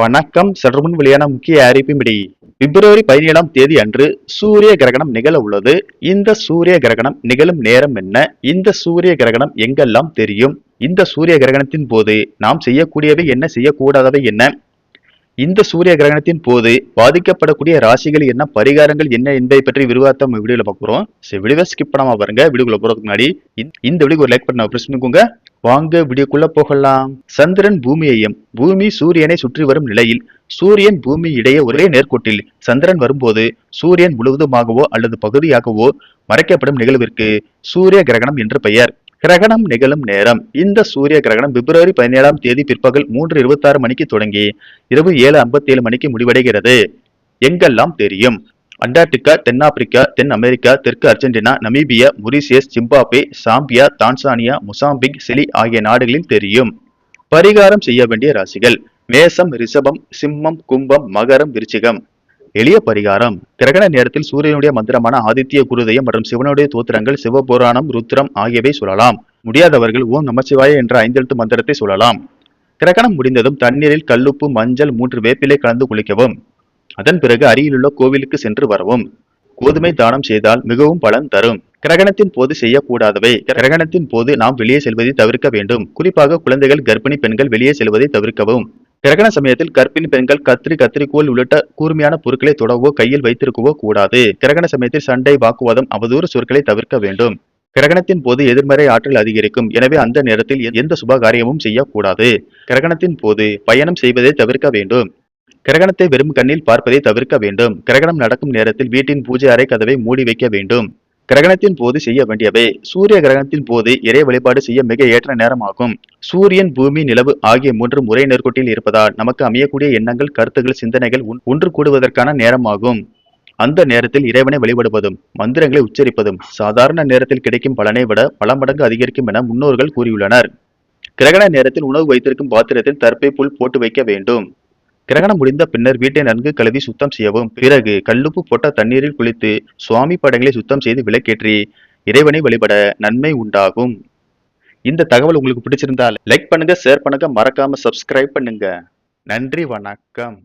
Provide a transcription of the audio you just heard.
வணக்கம். சற்றுமுன் வெளியான முக்கிய அறிவிப்பின்படி பிப்ரவரி பதினேழாம் தேதி அன்று சூரிய கிரகணம் நிகழ உள்ளது. இந்த சூரிய கிரகணம் நிகழும் நேரம் என்ன? இந்த சூரிய கிரகணம் எங்கெல்லாம் தெரியும்? இந்த சூரிய கிரகணத்தின் போது நாம் செய்யக்கூடியவை என்ன? செய்யக்கூடாதவை என்ன? இந்த சூரிய கிரகணத்தின் போது பாதிக்கப்படக்கூடிய ராசிகள் என்ன பரிகாரங்கள் என்ன என்பதை பற்றி விரிவாக நம்ம வீடியோல பார்க்குறோம் சரி வீடியோவை ஸ்கிப் பண்ணாம பாருங்க. வீடியோக்குள்ள போறதுக்கு முன்னாடி இந்த- இந்த வீடியோக்கு ஒரு லைக் பண்ண பிரஸ் பண்ணிக்கோங்க. வாங்க வீடியோக்குள்ள போகலாம். சந்திரன் பூமியையும் பூமி சூரியனை சுற்றி வரும் நிலையில் சூரியன் பூமி இடையே ஒரே நேர்கோட்டில் சந்திரன் வரும்போது சூரியன் முழுவதுமாகவோ அல்லது பகுதியாகவோ மறைக்கப்படும் நிகழ்விற்கு சூரிய கிரகணம் என்று பெயர். கிரகணம் நிகழும் நேரம். இந்த சூரிய கிரகணம் பிப்ரவரி பதினேழாம் தேதி பிற்பகல் மூன்று இருபத்தாறு மணிக்கு தொடங்கி இரவு ஏழு ஐம்பத்தி ஏழு மணிக்கு முடிவடைகிறது. எங்கெல்லாம் தெரியும்? அண்டார்டிகா தென்னாப்பிரிக்கா தென் அமெரிக்கா தெற்கு Argentina Namibia Mauritius Zimbabwe Zambia Tanzania Mozambique Chile ஆகிய நாடுகளில் தெரியும். பரிகாரம் செய்ய வேண்டிய ராசிகள். மேசம் ரிஷபம் சிம்மம் கும்பம் மகரம் விருச்சிகம். எளிய பரிகாரம். கிரகண நேரத்தில் சூரியனுடைய மந்திரமான ஆதித்ய குருதயம் மற்றும் சிவனுடைய தோத்திரங்கள் சிவபுராணம் ருத்ரம் ஆகியவை சொல்லலாம். முடியாதவர்கள் ஓம் நமச்சிவாய என்ற ஐந்தெழுத்து மந்திரத்தை சொல்லலாம். கிரகணம் முடிந்ததும் தண்ணீரில் கல்லுப்பு மஞ்சள் மூன்று வேப்பிலை கலந்து குளிக்கவும். அதன் பிறகு அருகிலுள்ள கோவிலுக்கு சென்று வரவும். கோதுமை தானம் செய்தால் மிகவும் பலன் தரும். கிரகணத்தின் போது செய்யக்கூடாதவை. கிரகணத்தின் போது நாம் வெளியே செல்வதை தவிர்க்க வேண்டும். குறிப்பாக குழந்தைகள் கர்ப்பிணி பெண்கள் வெளியே செல்வதை தவிர்க்கவும். கிரகண சமயத்தில் கர்ப்பிணி பெண்கள் கத்திரி கத்திரிக்கோல் உள்ளிட்ட கூர்மையான பொருட்களை தொடவோ கையில் வைத்திருக்கவோ கூடாது. கிரகண சமயத்தில் சண்டை வாக்குவாதம் அவதூறு சொற்களை தவிர்க்க வேண்டும். கிரகணத்தின் போது எதிர்மறை ஆற்றல் அதிகரிக்கும். எனவே அந்த நேரத்தில் எந்த சுப காரியமும் செய்யக்கூடாது. கிரகணத்தின் போது பயணம் செய்வதை தவிர்க்க வேண்டும். கிரகணத்தை வெறும் கண்ணில் பார்ப்பதை தவிர்க்க வேண்டும். கிரகணம் நடக்கும் நேரத்தில் வீட்டின் பூஜை அறை கதவை மூடி வைக்க வேண்டும். கிரகணத்தின் போது செய்ய வேண்டியவை. சூரிய கிரகணத்தின் போது இறை வழிபாடு செய்ய மிக ஏற்ற நேரமாகும். சூரியன் பூமி நிலவு ஆகிய மூன்று முறை நேர்கோட்டில் இருப்பதால் நமக்கு அமையக்கூடிய எண்ணங்கள் கருத்துகள் சிந்தனைகள் ஒன்- ஒன்று கூடுவதற்கான நேரமாகும். அந்த நேரத்தில் இறைவனை வழிபடுவதும் மந்திரங்களை உச்சரிப்பதும் சாதாரண நேரத்தில் கிடைக்கும் பலனை விட பல மடங்கு அதிகரிக்கும் என முன்னோர்கள் கூறியுள்ளனர். கிரகண நேரத்தில் உணவு வைத்திருக்கும் பாத்திரத்தில் தற்பை புல் போட்டு வைக்க வேண்டும். கிரகணம் முடிந்த பின்னர் வீட்டை நன்கு கழுவி சுத்தம் செய்யவும். பிறகு கல்லுப்பு போட்ட தண்ணீரில் குளித்து சுவாமி படங்களை சுத்தம் செய்து விளக்கேற்றி இறைவனை வழிபட நன்மை உண்டாகும். இந்த தகவல் உங்களுக்கு பிடிச்சிருந்தால் லைக் பண்ணுங்க ஷேர் பண்ணுங்க மறக்காம சப்ஸ்கிரைப் பண்ணுங்க. நன்றி வணக்கம்.